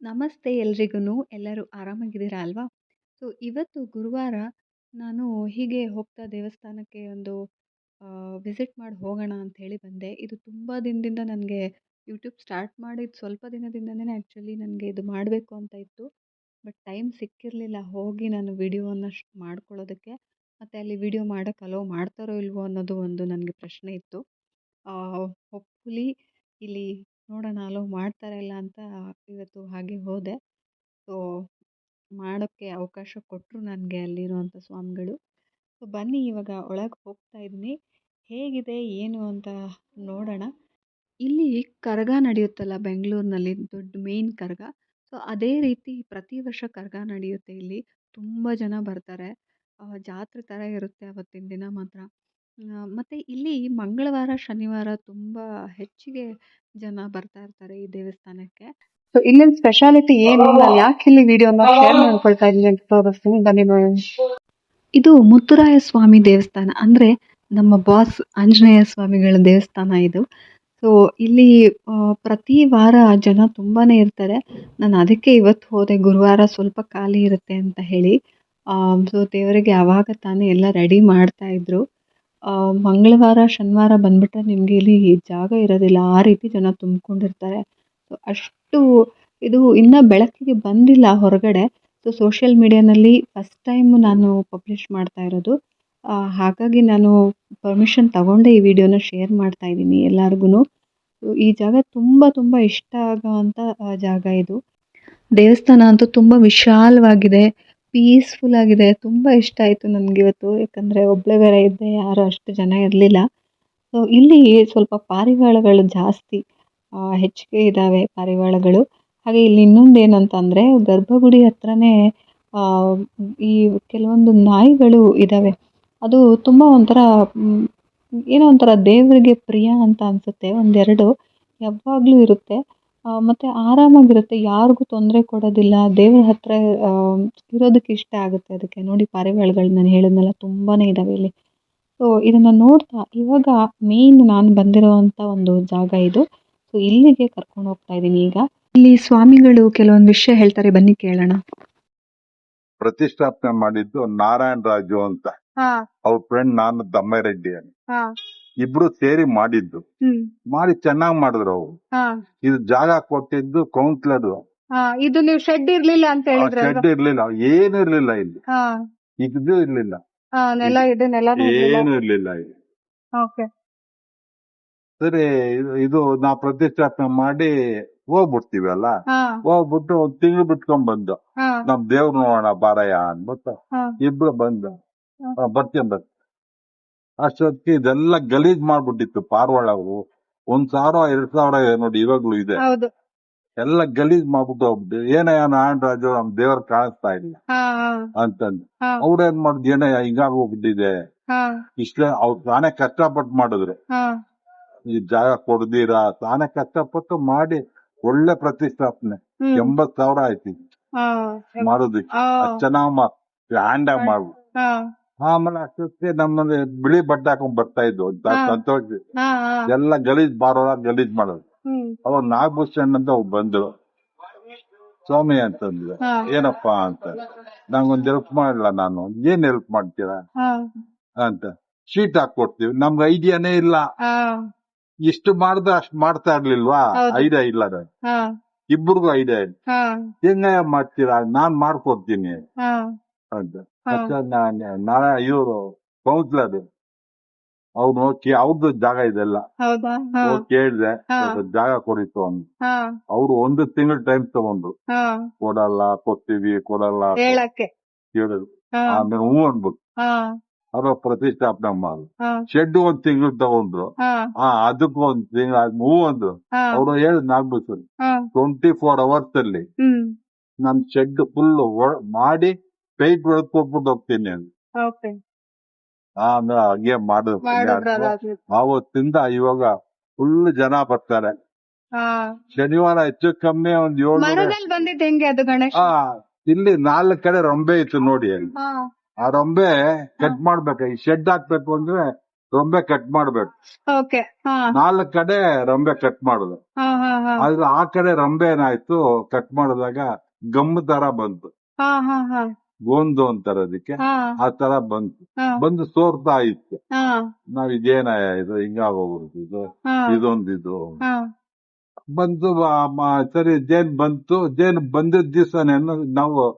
ನಮಸ್ತೆ ಎಲ್ರಿಗೂ ಎಲ್ಲರೂ ಆರಾಮಾಗಿದ್ದೀರಾ ಅಲ್ವಾ ಸೊ, ಇವತ್ತು ಗುರುವಾರ ನಾನು ಹೀಗೆ ಹೋಗ್ತಾ ದೇವಸ್ಥಾನಕ್ಕೆ ಒಂದು ವಿಸಿಟ್ ಮಾಡಿ ಹೋಗೋಣ ಅಂತ ಹೇಳಿ ಬಂದೆ. ಇದು ತುಂಬ ದಿನದಿಂದ ನನಗೆ ಯೂಟ್ಯೂಬ್ ಸ್ಟಾರ್ಟ್ ಮಾಡಿದ ಸ್ವಲ್ಪ ದಿನದಿಂದನೇ ಆ್ಯಕ್ಚುಲಿ ನನಗೆ ಇದು ಮಾಡಬೇಕು ಅಂತ ಇತ್ತು. ಬಟ್ ಟೈಮ್ ಸಿಕ್ಕಿರಲಿಲ್ಲ. ಹೋಗಿ ನಾನು ವಿಡಿಯೋವನ್ನು ಮಾಡ್ಕೊಳ್ಳೋದಕ್ಕೆ. ಮತ್ತು ಅಲ್ಲಿ ವಿಡಿಯೋ ಮಾಡೋಕ್ಕೆ ಅಲೋ ಮಾಡ್ತಾರೋ ಇಲ್ವೋ ಅನ್ನೋದು ಒಂದು ನನಗೆ ಪ್ರಶ್ನೆ ಇತ್ತು. ಹೋಪ್ಫುಲಿ ಇಲ್ಲಿ ನೋಡೋಣ ಅಲೋ ಮಾಡ್ತಾರೆ ಇಲ್ಲ ಅಂತ ಇವತ್ತು ಹಾಗೆ ಹೋದೆ. ಸೊ, ಮಾಡೋಕ್ಕೆ ಅವಕಾಶ ಕೊಟ್ಟರು ನನಗೆ ಅಲ್ಲಿರುವಂಥ ಸ್ವಾಮಿಗಳು. ಸೊ, ಬನ್ನಿ ಇವಾಗ ಒಳಗೆ ಹೋಗ್ತಾ ಇದ್ದೀನಿ. ಹೇಗಿದೆ, ಏನು ಅಂತ ನೋಡೋಣ. ಇಲ್ಲಿ ಕರಗ ನಡೆಯುತ್ತಲ್ಲ ಬೆಂಗಳೂರಿನಲ್ಲಿ, ದೊಡ್ಡ ಮೇನ್ ಕರಗ. ಸೊ, ಅದೇ ರೀತಿ ಪ್ರತಿ ವರ್ಷ ಕರಗ ನಡೆಯುತ್ತೆ ಇಲ್ಲಿ. ತುಂಬ ಜನ ಬರ್ತಾರೆ. ಜಾತ್ರೆ ಥರ ಇರುತ್ತೆ ಅವತ್ತಿನ ದಿನ ಮಾತ್ರ. ಮತ್ತು ಇಲ್ಲಿ ಮಂಗಳವಾರ, ಶನಿವಾರ ತುಂಬ ಹೆಚ್ಚಿಗೆ ಜನ ಬರ್ತಾ ಇರ್ತಾರೆ ಈ ದೇವಸ್ಥಾನಕ್ಕೆ. ಸೊ ಇಲ್ಲಿನ ಸ್ಪೆಷಾಲಿಟಿ ಏನು ನಾನು ಯಾಕೆ ಇಲ್ಲಿ ವಿಡಿಯೋ ಶೇರ್ ಮಾಡ್ಕೊಳ್ತಾ ಇದ್ದೀನಿ ಅಂತ ತೋರಿಸ್ತೀನಿ. ಬನ್ನಿ ನೋಡೋಣ ಇದು ಮುತ್ತುರಾಯ ಸ್ವಾಮಿ ದೇವಸ್ಥಾನ. ಅಂದ್ರೆ ನಮ್ಮ ಬಾಸ್ ಆಂಜನೇಯ ಸ್ವಾಮಿಗಳ ದೇವಸ್ಥಾನ ಇದು. ಸೊ ಇಲ್ಲಿ ಪ್ರತಿ ವಾರ ಜನ ತುಂಬಾನೇ ಇರ್ತಾರೆ. ನಾನು ಅದಕ್ಕೆ ಇವತ್ತು ಹೋದೆ. ಗುರುವಾರ ಸ್ವಲ್ಪ ಖಾಲಿ ಇರುತ್ತೆ ಅಂತ ಹೇಳಿ. ಸೊ ದೇವರಿಗೆ ಆವಾಗ ತಾನೇ ಎಲ್ಲ ರೆಡಿ ಮಾಡ್ತಾ ಇದ್ರು. ಮಂಗಳವಾರ, ಶನಿವಾರ ಬಂದುಬಿಟ್ರೆ ನಿಮಗೆ ಇಲ್ಲಿ ಜಾಗ ಇರೋದಿಲ್ಲ. ಆ ರೀತಿ ಜನ ತುಂಬಿಕೊಂಡಿರ್ತಾರೆ. ಸೊ ಅಷ್ಟು ಇದು ಇನ್ನೂ ಬೆಳಕಿಗೆ ಬಂದಿಲ್ಲ ಹೊರಗಡೆ. ಸೊ ಸೋಷಿಯಲ್ ಮೀಡಿಯಾನಲ್ಲಿ ಫಸ್ಟ್ ಟೈಮ್ ನಾನು ಪಬ್ಲಿಷ್ ಮಾಡ್ತಾ ಇರೋದು. ಹಾಗಾಗಿ ನಾನು ಪರ್ಮಿಷನ್ ತಗೊಂಡೆ ಈ ವಿಡಿಯೋನ ಶೇರ್ ಮಾಡ್ತಾ ಇದ್ದೀನಿ ಎಲ್ಲರಿಗೂ ಈ ಜಾಗ ತುಂಬ ತುಂಬ ಇಷ್ಟ ಆಗೋವಂಥ ಜಾಗ ಇದು. ದೇವಸ್ಥಾನ ಅಂತೂ ತುಂಬ ವಿಶಾಲವಾಗಿದೆ. ಪೀಸ್ಫುಲ್ ಆಗಿದೆ. ತುಂಬ ಇಷ್ಟ ಆಯಿತು ನನಗೆ ಇವತ್ತು. ಯಾಕಂದರೆ ಒಬ್ಬಳೇ ಬೇರೆ ಇದ್ದೆ, ಯಾರು ಅಷ್ಟು ಜನ ಇರಲಿಲ್ಲ. ಸೊ ಇಲ್ಲಿ ಸ್ವಲ್ಪ ಪಾರಿವಾಳಗಳು ಜಾಸ್ತಿ ಹೆಚ್ಚಿಗೆ ಇದ್ದಾವೆ ಪಾರಿವಾಳಗಳು. ಹಾಗೆ ಇಲ್ಲಿ ಇನ್ನೊಂದು ಏನಂತಂದರೆ, ಗರ್ಭಗುಡಿ ಹತ್ರನೇ ಈ ಕೆಲವೊಂದು ನಾಯಿಗಳು ಇದ್ದಾವೆ ಅದು ತುಂಬ ಒಂಥರ ಏನೋ ಒಂಥರ ದೇವರಿಗೆ ಪ್ರಿಯ ಅಂತ ಅನಿಸುತ್ತೆ. ಒಂದೆರಡು ಯಾವಾಗಲೂ ಇರುತ್ತೆ. ಮತ್ತು ಆರಾಮಾಗಿರುತ್ತೆ ಯಾರಿಗೂ ತೊಂದರೆ ಕೊಡೋದಿಲ್ಲ ದೇವ್ರ ಹತ್ರ ಇರೋದಕ್ಕೆ ಇಷ್ಟ ಆಗುತ್ತೆ ಅದಕ್ಕೆ. ನೋಡಿ ಪಾರಿವಾಳಗಳು ನಾನು ಹೇಳಿದ್ನಲ್ಲ ತುಂಬಾ ಇದ್ದಾವೆ ಇಲ್ಲಿ. ಸೊ ಇದನ್ನು ನೋಡ್ತಾ ಇವಾಗ ಮೇನ್ ನಾನು ಬಂದಿರೋವಂಥ ಒಂದು ಜಾಗ ಇದು. ಸೊ ಇಲ್ಲಿಗೆ ಕರ್ಕೊಂಡು ಹೋಗ್ತಾ ಇದ್ದೀನಿ ಈಗ. ಇಲ್ಲಿ ಸ್ವಾಮಿಗಳು ಕೆಲವೊಂದು ವಿಷಯ ಹೇಳ್ತಾರೆ ಬನ್ನಿ ಕೇಳೋಣ. ಪ್ರತಿಷ್ಠಾಪನೆ ಮಾಡಿದ್ದು ನಾರಾಯಣ ರಾಜು ಅಂತ. ಅವ್ರ ಫ್ರೆಂಡ್ ನಾನು ದಮ್ಮರೆಡ್ಡಿ ಅಂತ. ಇಬ್ರು ಸೇರಿ ಮಾಡಿದ್ದು. ಮಾಡಿ ಚೆನ್ನಾಗ್ ಮಾಡಿದ್ರು ಅವ್ರು. ಇದು ಜಾಗ ಕೊಟ್ಟಿದ್ದು ಕೌನ್ಸಿಲರ್ ಇದು ನೀವು ಶೆಡ್ ಇರ್ಲಿಲ್ಲ ಅಂತ ಹೇಳಿದ್ರೆ ಶೆಡ್ ಇರ್ಲಿಲ್ಲ ಏನು ಇರ್ಲಿಲ್ಲ ಇಲ್ಲಿ. ಇದು ಇರ್ಲಿಲ್ಲ. ನೆಲ ಇದೆ ನೆಲ ಏನು ಇರ್ಲಿಲ್ಲ ಇಲ್ಲಿ. ಓಕೆ. ಸರಿ ಇದು- ನಾ ಪ್ರತಿಷ್ಠಾಪನೆ ಮಾಡಿ ಹೋಗ್ಬಿಡ್ತೀವಿ ಅಲ್ಲ? ಹೋಗ್ಬಿಟ್ಟು ಒಂದ್ ತಿಂಗಳು ಬಿಟ್ಕೊಂಡ್ ಬಂದು ನಮ್ ದೇವ್ರ ನೋಡೋಣ ಬಾರಯ್ಯ ಅನ್ಬಿಟ್ಟು ಇಬ್ರು ಬಂದು ಬರ್ತೀನಿ ಬರ್ತೀನಿ. ಅಷ್ಟೊತ್ತಿಗೆ ಇದೆಲ್ಲ ಗಲೀಜ್ ಮಾಡ್ಬಿಟ್ಟಿತ್ತು ಪಾರ್ವಾಳವು ಒಂದ್ ಸಾವಿರ ಎರಡ್ ಸಾವಿರ ನೋಡಿ ಇವಾಗ್ಲೂ ಇದೆ. ಹೌದು. ಎಲ್ಲ ಗಲೀಜ್ ಮಾಡ್ಬಿಟ್ಟು ಹೋಗ್ಬಿಟ್ಟು ಏನಯ್ಯ ನಾರಾಯಣರಾಜು ನಮ್ ದೇವ್ರ ಕಾಣಿಸ್ತಾ ಇಲ್ಲ ಅಂತಂದು. ಅವ್ರೇನ್ ಮಾಡುದು ಏನಯ್ಯ ಹಿಂಗಾಗ್ ಹೋಗ್ಬಿಟ್ಟಿದೆ. ಇಷ್ಟ ಅವ್ರು ತಾನೇ ಕಷ್ಟಪಟ್ಟು ಮಾಡಿದ್ರು. ಈ ಜಾಗ ಕೊಡ್ದಿರಾ? ತಾನೇ ಕಷ್ಟಪಟ್ಟು ಮಾಡಿ ಒಳ್ಳೆ ಪ್ರತಿಷ್ಠಾಪನೆ. ಎಂಬತ್ ಸಾವಿರ ಆಯ್ತು. ಮಾಡೋದಕ್ಕೆ ಚೆನ್ನಾಗ್ ಆಗಿ ಮಾಡ್ಬಿಟ್ಟು ಆಮೇಲೆ ಅಷ್ಟೊತ್ತಿಗೆ ನಮ್ಮಲ್ಲಿ ಬಿಳಿ ಬಟ್ಟೆ ಹಾಕೊಂಡ್ ಬರ್ತಾ ಇದ್ವು. ಸಂತೋಷ ಸಂತೋಷ್ ಎಲ್ಲ ಗಲೀಜ್ ಬಾರೋರ ಗಲೀಜ್ ಮಾಡೋದು ಅವಾಗ ನಾಗಭೂಷಣ್ ಅಂತ ಒಬ್ಬ ಬಂದ್ರು. ಸ್ವಾಮಿ ಅಂತಂದ್ರೆ ಏನಪ್ಪಾ ಅಂತ. ನಂಗೊಂದ್ ಹೆಲ್ಪ್ ಮಾಡಲ್ಲ ನಾನು? ಏನ್ ಹೆಲ್ಪ್ ಮಾಡ್ತೀರಾ? ಅಂತ. ಶೀಟ್ ಹಾಕೊಡ್ತೀವಿ. ನಮ್ಗೆ ಐಡಿಯಾನೇ ಇಲ್ಲ. ಇಷ್ಟು ಮಾಡ್ದ ಅಷ್ಟ್ ಮಾಡ್ತಾ ಇರ್ಲಿಲ್ವಾ? ಹೌದು. ಐಡಿಯಾ ಇಲ್ಲ ನಂಗೆ. ಇಬ್ರಿಗೂ ಐಡಿಯಾ ಇಲ್ಲ. ಹೆಂಗ ಮಾಡ್ತೀರಾ? ನಾನ್ ಮಾಡ್ಕೊಡ್ತೀನಿ. ಅಂತ. ಮತ್ತೆ ನಾಳೆ ಇವರು ಕೌನ್ಸಿಲರ್ ಅವ್ರು ಹೋಗಿ ಅವ್ರದ್ದು ಜಾಗ ಇದೆಲ್ಲ. ಹೌದಾ? ಹೋಗ್ ಕೇಳಿದೆ ಹಾ. ಸ್ವಲ್ಪ ಜಾಗ ಕೊಡಿತು ಅಂತ ಅವ್ರು ಒಂದು ತಿಂಗಳು ಟೈಮ್ ತಗೊಂಡ್ರು. ಕೊಡಲ್ಲ ಕೊಡ್ತೀವಿ ಕೊಡಲ್ಲ ಹೇಳಕ್ಕೆ. ಕೇಳಿದ್ರು. ಆಮೇಲೆ ಹೂ ಅನ್ಬೇಕು ಅವ್ರ ಪ್ರತಿಷ್ಠಾಪನೆ ಮಾಡಿ ಶೆಡ್ ಒಂದ್ ತಿಂಗಳು ತಗೊಂಡ್ರು. ಆ ಅದಕ್ಕೂ ಒಂದ್ ತಿಂಗಳು ಹೂ ಅಂದ್ರು. ಅವ್ರು ಹೇಳಿ ನಾಗ್ಬಿಟ್ಟು ಟ್ವೆಂಟಿ ಫೋರ್ ಅವರ್ಸ್ ಅಲ್ಲಿ ಹ್ಮ್. ನಮ್ ಶೆಡ್ ಫುಲ್ ಮಾಡಿ ಪೇಂಟ್ ಹೊಡೆದ್ ಕೊಟ್ಬಿಟ್ಟು ಹೋಗ್ತೀನಿ ಓಕೆ ಆಮೇಲೆ ಹಂಗೆ ಮಾಡಿದ್ರು ಆವತ್ತಿಂದ ಇವಾಗ ಫುಲ್ ಜನ ಬರ್ತಾರೆ. ಶನಿವಾರ ಹೆಚ್ಚು ಕಮ್ಮಿ ಒಂದ್ ಏಳು ಮರದಲ್ಲಿ ಬಂದಿದ್ ಹೆಂಗೆ ಅದು ಗಣೇಶ? ಆ ಇಲ್ಲಿ ನಾಲ್ಕು ಕಡೆ ರೊಂಬೆ ಇತ್ತು ನೋಡಿ ಅಲ್ಲಿ. ಆ ರೊಂಬೆ ಕಟ್ ಮಾಡ್ಬೇಕು ಈ ಶೆಡ್ ಹಾಕ್ಬೇಕು ಅಂದ್ರೆ ರೊಂಬೆ ಕಟ್ ಮಾಡ್ಬೇಕು. ನಾಲ್ಕು ಕಡೆ ರೊಂಬೆ ಕಟ್ ಮಾಡುದು. ಆದ್ರೆ ಆ ಕಡೆ ರೊಂಬೆ ಏನಾಯ್ತು ಕಟ್ ಮಾಡಿದಾಗ ಗಮ್ ತರ ಬಂತು. ಗೋಂದು ಅಂತಾರೆ ಅದಕ್ಕೆ. ಆ ತರ ಬಂತು. ಬಂದು ಸೋರ್ತಾ ಇತ್ತು. ನಾವ್ ಇದೇನ ಇದು ಹಿಂಗಾಗೋಗ್ಬಿಡ್ತು. ಇದು ಇದೊಂದಿದು. ಮ- ಸರಿ ಜೇನ್ ಬಂತು. ಜೇನ್ ಬಂದಿದ್ ದಿವಸನೇ ನಾವು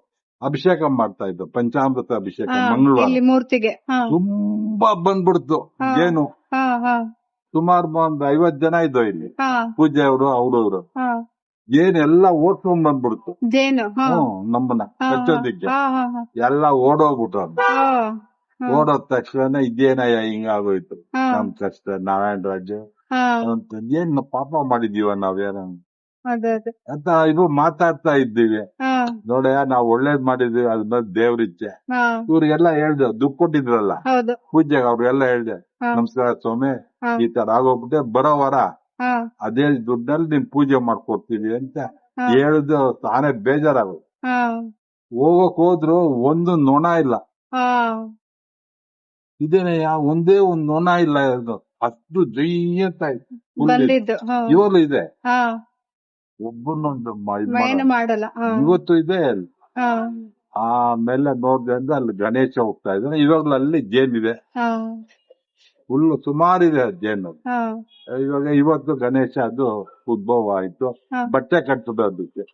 ಅಭಿಷೇಕ ಮಾಡ್ತಾ ಇದ್ದು ಪಂಚಾಮೃತ ಅಭಿಷೇಕ ಮಂಗಳವಾರ. ಮೂರ್ತಿಗೆ. ತುಂಬಾ ಬಂದ್ಬಿಡ್ತು. ಜೇನು. ಸುಮಾರು ಒಂದ್ ಐವತ್ ಜನ ಇದ್ದೋ ಇಲ್ಲಿ. ಪೂಜೆಯವರು ಪೂಜೆ ಅವರು ಅವ್ರವ್ರು. ಎಲ್ಲಾ ಎಲ್ಲ ಓಡ್ಕೊಂಡ್ ಬಂದ್ಬಿಡ್ತು. ಜೇನು ಹಾ. ಹ್ಮ್ ನಮ್ಮನ್ನ ಹಾ, ಕಚ್ಚೋದಿಕ್ಕೆ. ಹಾ ಹಾ ಹಾ. ಎಲ್ಲ ಓಡೋಗ್ಬಿಟ್ರು ಹಾ ಓಡೋದ್ ತಕ್ಷಣ ಇದೇನಯ್ಯ ಹಿಂಗಾಗೋಯ್ತು. ಆಗೋಯ್ತು ನಮ್ ಕಷ್ಟ ನಾರಾಯಣ ರಾಜು. ಹಾ. ಅಂತ ಏನ್ ಪಾಪ ಮಾಡಿದೀವ ನಾವೇನ ಅದೇ ಅದೇ. ಅಂತ ಇದು ಮಾತಾಡ್ತಾ ಇದ್ದೀವಿ. ಹಾ. ನೋಡಯ್ಯ ನಾವ್ ಒಳ್ಳೇದ್ ಮಾಡಿದ್ವಿ ಅದ್ ದೇವ್ರಿಚ್ಛೆ ಹಾ. ಇವ್ರಿಗೆಲ್ಲ ಹೇಳ್ದೆ ದುಡ್ಡು ಕೊಟ್ಟಿದ್ರಲ್ಲ. ಹೌದು. ಪೂಜೆಗೆ ಅವ್ರಿಗೆಲ್ಲ ಹೇಳ್ದೆ ಹಾ. ನಮಸ್ಕಾರ ಸ್ವಾಮಿ ಹಾ. ಈ ತರ ಆಗೋಗ್ಬಿಟ್ಟೆ ಬರೋ ವಾರ ಅದೇ ದುಡ್ಡಲ್ಲಿ ನಿಮ್ ಪೂಜೆ ಮಾಡ್ಕೊಡ್ತೀವಿ ಅಂತ ಹೇಳುದು ತಾನೇ ಬೇಜಾರಾಗ ಹಾ. ಹೋಗಕ್ ಹೋದ್ರು ಒಂದು ನೊಣ ಇಲ್ಲ. ಇದೇನೆ ಒಂದೇ ಒಂದ್ ನೊಣ ಇಲ್ಲ ಇದು ಅಷ್ಟು ಜೈಯಂತ ಇವಾಗಲೂ ಇದೆ. ಒಬ್ಬನೊಂದು ಮಾಡಲ್ಲ. ಇವತ್ತು ಇದೆ ಅಲ್ಲಿ. ಆಮೇಲೆ ನೋಡ್ದೆ ಅಂದ್ರೆ ಅಲ್ಲಿ ಗಣೇಶ ಹೋಗ್ತಾ ಇದ್ದಾನೆ ಇವಾಗ್ಲೂ ಅಲ್ಲಿ ಜೇನ್ ಹಾ. ಫುಲ್ ಸುಮಾರಿದೆ ಜೇನು ಹಾ. ಇವಾಗ ಇವತ್ತು ಗಣೇಶ ಅದು ಉದ್ಭವ ಆಯ್ತು. ಬಟ್ಟೆ ಕಟ್ಟದ ಅದಕ್ಕೆ.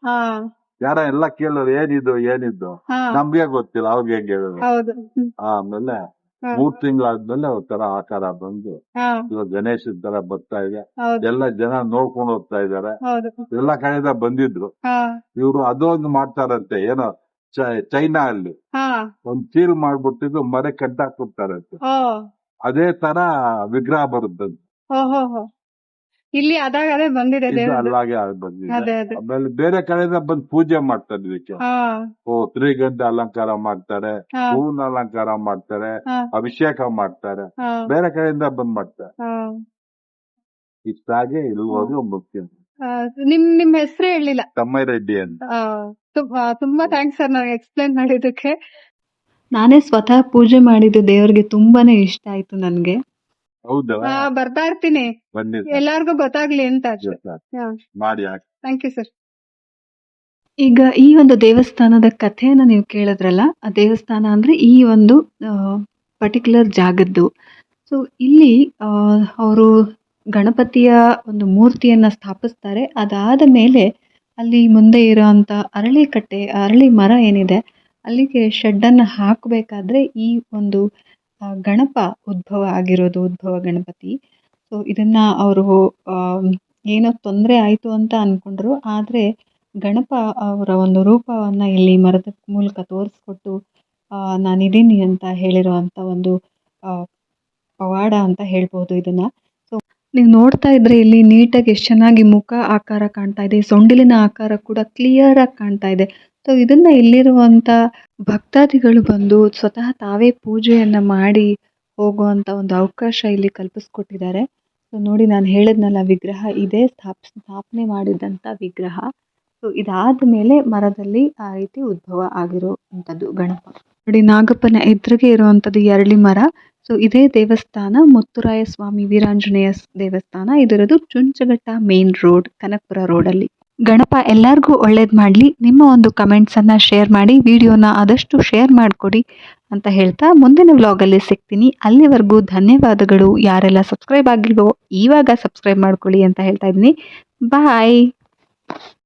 ಯಾರ ಎಲ್ಲ ಕೇಳೋರು ಏನಿದು ಏನಿದ್ದು ನಮ್ಗೆ ಗೊತ್ತಿಲ್ಲ ಅವ್ರಿಗೆ ಹೆಂಗೆ ಹೇಳೋದು. ಆಮೇಲೆ. ಮೂರ್ ತಿಂಗಳಾದ್ಮೇಲೆ ತರ ಆಕಾರ ಬಂದು ಇವಾಗ ಗಣೇಶದ ತರ ಬರ್ತಾ ಇದೆ. ಎಲ್ಲ ಜನ ನೋಡ್ಕೊಂಡು ಹೋಗ್ತಾ ಇದಾರೆ ಎಲ್ಲ ಕಡೆಯಿಂದ ಬಂದಿದ್ರು. ಇವ್ರು ಅದೊಂದು ಮಾಡ್ತಾರಂತೆ ಏನೋ ಚೈನಾ ಅಲ್ಲಿ. ಒಂದ್ ಚೀಲ್ ಮಾಡ್ಬಿಟ್ಟಿದ್ದು ಮರೆ ಕಟ್ಟಾಕ್ಬಿಡ್ತಾರಂತೆ. ಓ. ಅದೇ ತರ ವಿಗ್ರಹ ಬರುತ್ತೆ ಇಲ್ಲಿ ಅದಾಗದೇ ಬಂದಿದೆ ಅಲ್ಲಾಗೆ ಆಗ್ ಬಂದಿದೆ. ಆಮೇಲೆ ಬೇರೆ ಕಡೆಯಿಂದ ಬಂದು ಪೂಜೆ ಮಾಡ್ತಾರೆ ಇದಕ್ಕೆ. ಓ ತ್ರಿಗಂಧ ಅಲಂಕಾರ ಮಾಡ್ತಾರೆ ಹೂವಿನ ಅಲಂಕಾರ ಮಾಡ್ತಾರೆ ಅಭಿಷೇಕ ಮಾಡ್ತಾರೆ ಬೇರೆ ಕಡೆಯಿಂದ ಬಂದ್ ಮಾಡ್ತಾರೆ. ಇಷ್ಟಾಗೆ ಇಲ್ಲಿವರೆಗೂ ಮುಖ್ಯ. ನಿಮ್ ನಿಮ್ ಹೆಸರು ಹೇಳಿಲ್ಲ. ತಮ್ಮ ರೆಡ್ಡಿ ಅಂತ. ತುಂಬಾ ಥ್ಯಾಂಕ್ಸ್ ಸರ್ ನನಗೆ ಎಕ್ಸ್ಪ್ಲೈನ್ ಮಾಡಿದ್ದಕ್ಕೆ. ನಾನೇ ಸ್ವತಃ ಪೂಜೆ ಮಾಡಿದ್ದು ದೇವ್ರಿಗೆ ತುಂಬಾನೇ ಇಷ್ಟ ಆಯ್ತು ನನ್ಗೆ. ಹೌದಾ. ಆ, ಬರ್ತಾ ಇರ್ತೀನಿ. ಬನ್ನಿ ಎಲ್ಲಾರ್ಗು ಗೊತ್ತಾಗ್ಲಿ ಅಂತ ಮಾಡಿ ಹಾಕಿ ಥ್ಯಾಂಕ್ ಯು ಸರ್ ಈಗ ಈ ಒಂದು ದೇವಸ್ಥಾನದ ಕಥೆಯನ್ನ ನೀವು ಕೇಳಿದ್ರಲ್ಲ ಆ ದೇವಸ್ಥಾನ ಅಂದ್ರೆ ಈ ಒಂದು ಪರ್ಟಿಕ್ಯುಲರ್ ಜಾಗದ್ದು. ಸೊ ಇಲ್ಲಿ ಅವರು ಗಣಪತಿಯ ಒಂದು ಮೂರ್ತಿಯನ್ನ ಸ್ಥಾಪಿಸ್ತಾರೆ. ಅದಾದ ಮೇಲೆ ಅಲ್ಲಿ ಮುಂದೆ ಇರೋಂಥ ಅರಳಿ ಕಟ್ಟೆ ಅರಳಿ ಮರ ಏನಿದೆ ಅಲ್ಲಿಗೆ ಶೆಡ್ಡನ್ನು ಹಾಕಬೇಕಾದ್ರೆ ಈ ಒಂದು ಗಣಪ ಉದ್ಭವ ಆಗಿರೋದು, ಉದ್ಭವ ಗಣಪತಿ. ಸೊ ಇದನ್ನ ಅವರು ಏನೋ ತೊಂದರೆ ಆಯಿತು ಅಂತ ಅಂದ್ಕೊಂಡ್ರು ಆದರೆ ಗಣಪ ಅವರ ಒಂದು ರೂಪವನ್ನ ಇಲ್ಲಿ ಮರದ ಮೂಲಕ ತೋರಿಸ್ಕೊಟ್ಟು ನಾನಿದ್ದೀನಿ ಅಂತ ಹೇಳಿರುವಂಥ ಒಂದು ಪವಾಡ ಅಂತ ಹೇಳ್ಬೋದು ಇದನ್ನ. ಸೊ ನೀವು ನೋಡ್ತಾ ಇದ್ರೆ ಇಲ್ಲಿ ನೀಟಾಗಿ ಎಷ್ಟು ಚೆನ್ನಾಗಿ ಮುಖ ಆಕಾರ ಕಾಣ್ತಾ ಇದೆ. ಸೊಂಡಿಲಿನ ಆಕಾರ ಕೂಡ ಕ್ಲಿಯರ್ ಆಗಿ ಕಾಣ್ತಾ ಇದೆ. ಸೊ ಇದನ್ನ ಇಲ್ಲಿರುವಂತ ಭಕ್ತಾದಿಗಳು ಬಂದು ಸ್ವತಃ ತಾವೇ ಪೂಜೆಯನ್ನ ಮಾಡಿ ಹೋಗುವಂತ ಒಂದು ಅವಕಾಶ ಇಲ್ಲಿ ಕಲ್ಪಿಸ್ಕೊಟ್ಟಿದ್ದಾರೆ. ಸೊ ನೋಡಿ ನಾನು ಹೇಳಿದ್ನಲ್ಲ, ವಿಗ್ರಹ ಇದೇ, ಸ್ಥಾಪ್, ಸ್ಥಾಪನೆ ಮಾಡಿದಂಥ ವಿಗ್ರಹ. ಸೊ ಇದಾದ ಮೇಲೆ ಮರದಲ್ಲಿ ಆ ರೀತಿ ಉದ್ಭವ ಆಗಿರುವಂಥದ್ದು ಗಣಪ ನೋಡಿ, ನಾಗಪ್ಪನ ಎದುರಿಗೆ ಇರುವಂಥದ್ದು ಎರಳಿ ಮರ. ಸೊ ಇದೇ ದೇವಸ್ಥಾನ, ಮುತ್ತುರಾಯ ಸ್ವಾಮಿ ವೀರಾಂಜನೇಯ ದೇವಸ್ಥಾನ. ಇದರದು ಚುಂಚಗಟ್ಟ ಮೇನ್ ರೋಡ್ ಕನಕಪುರ ರೋಡಲ್ಲಿ ಗಣಪ ಎಲ್ಲರಿಗೂ ಒಳ್ಳೇದು ಮಾಡಲಿ. ನಿಮ್ಮ ಒಂದು ಕಮೆಂಟ್ಸನ್ನು ಶೇರ್ ಮಾಡಿ, ವಿಡಿಯೋನ ಆದಷ್ಟು ಶೇರ್ ಮಾಡಿಕೊಡಿ ಅಂತ ಹೇಳ್ತಾ ಮುಂದಿನ ವ್ಲಾಗಲ್ಲಿ ಸಿಗ್ತೀನಿ. ಅಲ್ಲಿವರೆಗೂ ಧನ್ಯವಾದಗಳು. ಯಾರೆಲ್ಲ ಸಬ್ಸ್ಕ್ರೈಬ್ ಆಗಿಲ್ವೋ, ಇವಾಗ ಸಬ್ಸ್ಕ್ರೈಬ್ ಮಾಡ್ಕೊಳ್ಳಿ ಅಂತ ಹೇಳ್ತಾ ಇದ್ದೀನಿ. ಬಾಯ್!